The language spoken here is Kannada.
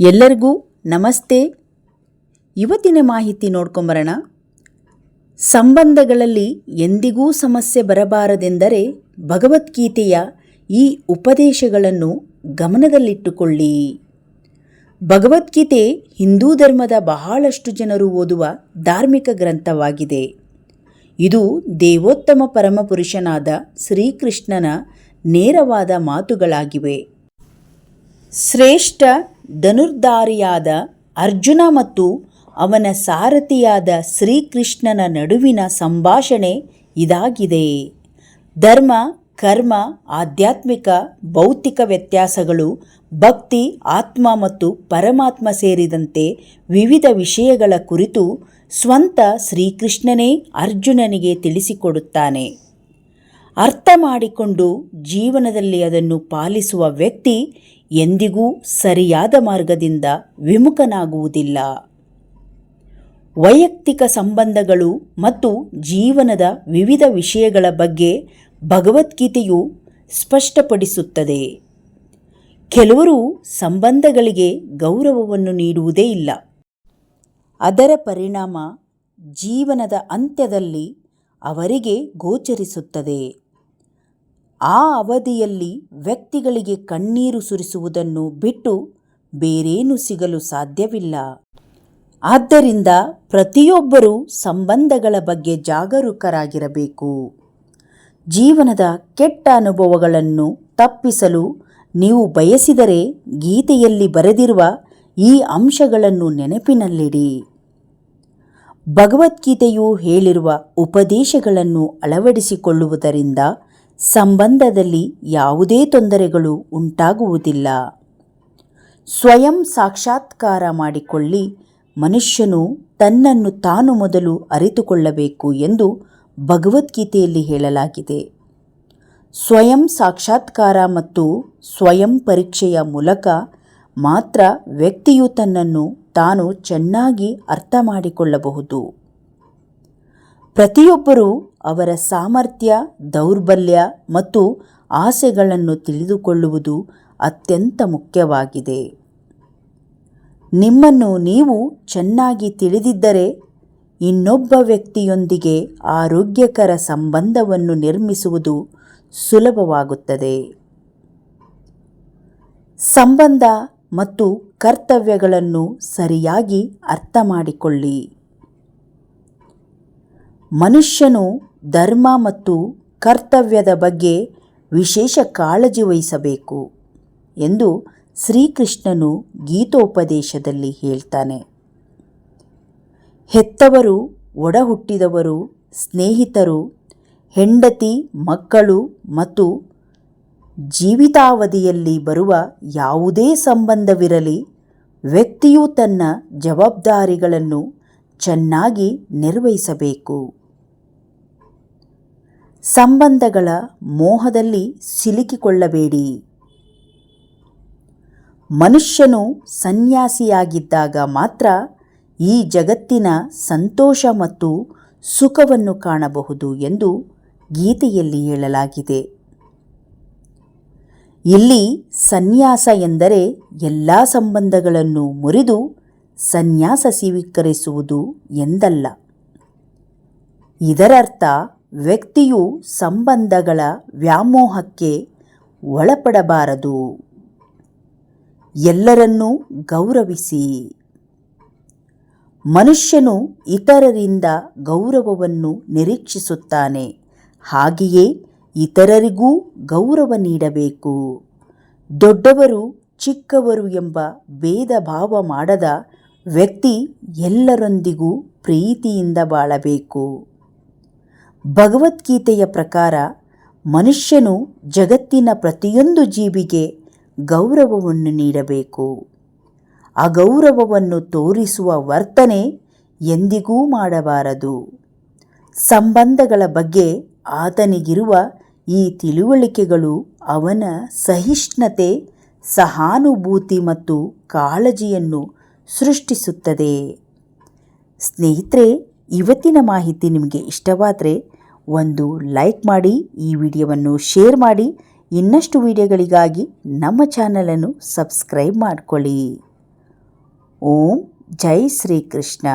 ಎಲ್ಲರಿಗೂ ನಮಸ್ತೆ. ಇವತ್ತಿನ ಮಾಹಿತಿ ನೋಡ್ಕೊಂಬರೋಣ. ಸಂಬಂಧಗಳಲ್ಲಿ ಎಂದಿಗೂ ಸಮಸ್ಯೆ ಬರಬಾರದೆಂದರೆ ಭಗವದ್ಗೀತೆಯ ಈ ಉಪದೇಶಗಳನ್ನು ಗಮನದಲ್ಲಿಟ್ಟುಕೊಳ್ಳಿ. ಭಗವದ್ಗೀತೆ ಹಿಂದೂ ಧರ್ಮದ ಬಹಳಷ್ಟು ಜನರು ಓದುವ ಧಾರ್ಮಿಕ ಗ್ರಂಥವಾಗಿದೆ. ಇದು ದೇವೋತ್ತಮ ಪರಮಪುರುಷನಾದ ಶ್ರೀಕೃಷ್ಣನ ನೇರವಾದ ಮಾತುಗಳಾಗಿವೆ. ಶ್ರೇಷ್ಠ ಧನುರ್ಧಾರಿಯಾದ ಅರ್ಜುನ ಮತ್ತು ಅವನ ಸಾರಥಿಯಾದ ಶ್ರೀಕೃಷ್ಣನ ನಡುವಿನ ಸಂಭಾಷಣೆ ಇದಾಗಿದೆ. ಧರ್ಮ, ಕರ್ಮ, ಆಧ್ಯಾತ್ಮಿಕ, ಭೌತಿಕ ವ್ಯತ್ಯಾಸಗಳು, ಭಕ್ತಿ, ಆತ್ಮ ಮತ್ತು ಪರಮಾತ್ಮ ಸೇರಿದಂತೆ ವಿವಿಧ ವಿಷಯಗಳ ಕುರಿತು ಸ್ವಂತ ಶ್ರೀಕೃಷ್ಣನೇ ಅರ್ಜುನನಿಗೆ ತಿಳಿಸಿಕೊಡುತ್ತಾನೆ. ಅರ್ಥ ಮಾಡಿಕೊಂಡು ಜೀವನದಲ್ಲಿ ಅದನ್ನು ಪಾಲಿಸುವ ವ್ಯಕ್ತಿ ಎಂದಿಗೂ ಸರಿಯಾದ ಮಾರ್ಗದಿಂದ ವಿಮುಖನಾಗುವುದಿಲ್ಲ. ವೈಯಕ್ತಿಕ ಸಂಬಂಧಗಳು ಮತ್ತು ಜೀವನದ ವಿವಿಧ ವಿಷಯಗಳ ಬಗ್ಗೆ ಭಗವದ್ಗೀತೆಯು ಸ್ಪಷ್ಟಪಡಿಸುತ್ತದೆ. ಕೆಲವರು ಸಂಬಂಧಗಳಿಗೆ ಗೌರವವನ್ನು ನೀಡುವುದೇ ಇಲ್ಲ. ಅದರ ಪರಿಣಾಮ ಜೀವನದ ಅಂತ್ಯದಲ್ಲಿ ಅವರಿಗೆ ಗೋಚರಿಸುತ್ತದೆ. ಆ ಅವಧಿಯಲ್ಲಿ ವ್ಯಕ್ತಿಗಳಿಗೆ ಕಣ್ಣೀರು ಸುರಿಸುವುದನ್ನು ಬಿಟ್ಟು ಬೇರೇನು ಸಿಗಲು ಸಾಧ್ಯವಿಲ್ಲ. ಆದ್ದರಿಂದ ಪ್ರತಿಯೊಬ್ಬರೂ ಸಂಬಂಧಗಳ ಬಗ್ಗೆ ಜಾಗರೂಕರಾಗಿರಬೇಕು. ಜೀವನದ ಕೆಟ್ಟ ಅನುಭವಗಳನ್ನು ತಪ್ಪಿಸಲು ನೀವು ಬಯಸಿದರೆ ಗೀತೆಯಲ್ಲಿ ಬರೆದಿರುವ ಈ ಅಂಶಗಳನ್ನು ನೆನಪಿನಲ್ಲಿಡಿ. ಭಗವದ್ಗೀತೆಯು ಹೇಳಿರುವ ಉಪದೇಶಗಳನ್ನು ಅಳವಡಿಸಿಕೊಳ್ಳುವುದರಿಂದ ಸಂಬಂಧದಲ್ಲಿ ಯಾವುದೇ ತೊಂದರೆಗಳು ಉಂಟಾಗುವುದಿಲ್ಲ. ಸ್ವಯಂ ಸಾಕ್ಷಾತ್ಕಾರ ಮಾಡಿಕೊಳ್ಳಿ. ಮನುಷ್ಯನು ತನ್ನನ್ನು ತಾನು ಮೊದಲು ಅರಿತುಕೊಳ್ಳಬೇಕು ಎಂದು ಭಗವದ್ಗೀತೆಯಲ್ಲಿ ಹೇಳಲಾಗಿದೆ. ಸ್ವಯಂ ಸಾಕ್ಷಾತ್ಕಾರ ಮತ್ತು ಸ್ವಯಂ ಪರೀಕ್ಷೆಯ ಮೂಲಕ ಮಾತ್ರ ವ್ಯಕ್ತಿಯು ತನ್ನನ್ನು ತಾನು ಚೆನ್ನಾಗಿ ಅರ್ಥ ಮಾಡಿಕೊಳ್ಳಬಹುದು. ಪ್ರತಿಯೊಬ್ಬರೂ ಅವರ ಸಾಮರ್ಥ್ಯ, ದೌರ್ಬಲ್ಯ ಮತ್ತು ಆಸೆಗಳನ್ನು ತಿಳಿದುಕೊಳ್ಳುವುದು ಅತ್ಯಂತ ಮುಖ್ಯವಾಗಿದೆ. ನಿಮ್ಮನ್ನು ನೀವು ಚೆನ್ನಾಗಿ ತಿಳಿದಿದ್ದರೆ ಇನ್ನೊಬ್ಬ ವ್ಯಕ್ತಿಯೊಂದಿಗೆ ಆರೋಗ್ಯಕರ ಸಂಬಂಧವನ್ನು ನಿರ್ಮಿಸುವುದು ಸುಲಭವಾಗುತ್ತದೆ. ಸಂಬಂಧ ಮತ್ತು ಕರ್ತವ್ಯಗಳನ್ನು ಸರಿಯಾಗಿ ಅರ್ಥ ಮಾಡಿಕೊಳ್ಳಿ ಮನುಷ್ಯನು ಧರ್ಮ ಮತ್ತು ಕರ್ತವ್ಯದ ಬಗ್ಗೆ ವಿಶೇಷ ಕಾಳಜಿ ವಹಿಸಬೇಕು ಎಂದು ಶ್ರೀಕೃಷ್ಣನು ಗೀತೋಪದೇಶದಲ್ಲಿ ಹೇಳ್ತಾನೆ. ಹೆತ್ತವರು ಒಡ ಹುಟ್ಟಿದವರು ಸ್ನೇಹಿತರು, ಹೆಂಡತಿ, ಮಕ್ಕಳು ಮತ್ತು ಜೀವಿತಾವಧಿಯಲ್ಲಿ ಬರುವ ಯಾವುದೇ ಸಂಬಂಧವಿರಲಿ, ವ್ಯಕ್ತಿಯು ತನ್ನ ಜವಾಬ್ದಾರಿಗಳನ್ನು ಚೆನ್ನಾಗಿ ನಿರ್ವಹಿಸಬೇಕು. ಸಂಬಂಧಗಳ ಮೋಹದಲ್ಲಿ ಸಿಲುಕಿಕೊಳ್ಳಬೇಡಿ. ಮನುಷ್ಯನು ಸನ್ಯಾಸಿಯಾಗಿದ್ದಾಗ ಮಾತ್ರ ಈ ಜಗತ್ತಿನ ಸಂತೋಷ ಮತ್ತು ಸುಖವನ್ನು ಕಾಣಬಹುದು ಎಂದು ಗೀತೆಯಲ್ಲಿ ಹೇಳಲಾಗಿದೆ. ಇಲ್ಲಿ ಸನ್ಯಾಸ ಎಂದರೆ ಎಲ್ಲ ಸಂಬಂಧಗಳನ್ನು ಮುರಿದು ಸನ್ಯಾಸ ಸ್ವೀಕರಿಸುವುದು ಎಂದಲ್ಲ. ಇದರರ್ಥ ವ್ಯಕ್ತಿಯು ಸಂಬಂಧಗಳ ವ್ಯಾಮೋಹಕ್ಕೆ ಒಳಪಡಬಾರದು. ಎಲ್ಲರನ್ನೂ ಗೌರವಿಸಿ. ಮನುಷ್ಯನು ಇತರರಿಂದ ಗೌರವವನ್ನು ನಿರೀಕ್ಷಿಸುತ್ತಾನೆ. ಹಾಗೆಯೇ ಇತರರಿಗೂ ಗೌರವ ನೀಡಬೇಕು. ದೊಡ್ಡವರು ಚಿಕ್ಕವರು ಎಂಬ ಭೇದ ಭಾವ ಮಾಡದ ವ್ಯಕ್ತಿ ಎಲ್ಲರೊಂದಿಗೂ ಪ್ರೀತಿಯಿಂದ ಬಾಳಬೇಕು. ಭಗವದ್ಗೀತೆಯ ಪ್ರಕಾರ ಮನುಷ್ಯನು ಜಗತ್ತಿನ ಪ್ರತಿಯೊಂದು ಜೀವಿಗೆ ಗೌರವವನ್ನು ನೀಡಬೇಕು. ಅಗೌರವವನ್ನು ತೋರಿಸುವ ವರ್ತನೆ ಎಂದಿಗೂ ಮಾಡಬಾರದು. ಸಂಬಂಧಗಳ ಬಗ್ಗೆ ಆತನಿಗಿರುವ ಈ ತಿಳುವಳಿಕೆಗಳು ಅವನ ಸಹಿಷ್ಣುತೆ, ಸಹಾನುಭೂತಿ ಮತ್ತು ಕಾಳಜಿಯನ್ನು ಸೃಷ್ಟಿಸುತ್ತದೆ. ಸ್ನೇಹಿತರೆ ಇವತ್ತಿನ ಮಾಹಿತಿ ನಿಮಗೆ ಇಷ್ಟವಾದರೆ ಒಂದು ಲೈಕ್ ಮಾಡಿ, ಈ ವಿಡಿಯೋವನ್ನು ಶೇರ್ ಮಾಡಿ, ಇನ್ನಷ್ಟು ವಿಡಿಯೋಗಳಿಗಾಗಿ ನಮ್ಮ ಚಾನಲನ್ನು ಸಬ್ಸ್ಕ್ರೈಬ್ ಮಾಡಿಕೊಳ್ಳಿ. ಓಂ ಜೈ ಶ್ರೀಕೃಷ್ಣ.